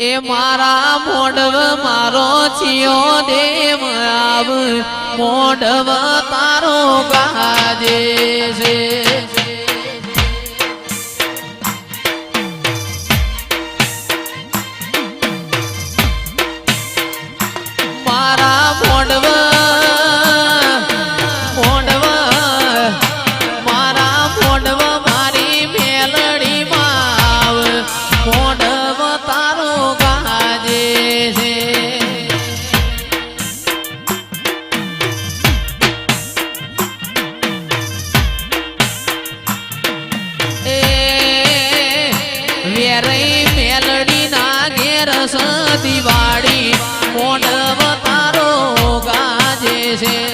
એ મારા મોડવ મારો છિયો દેવ આવ. મોડવ તારો ગાજે છે. મારા સરસ્વતી વાળી મોઢવ તારો ગાજે છે.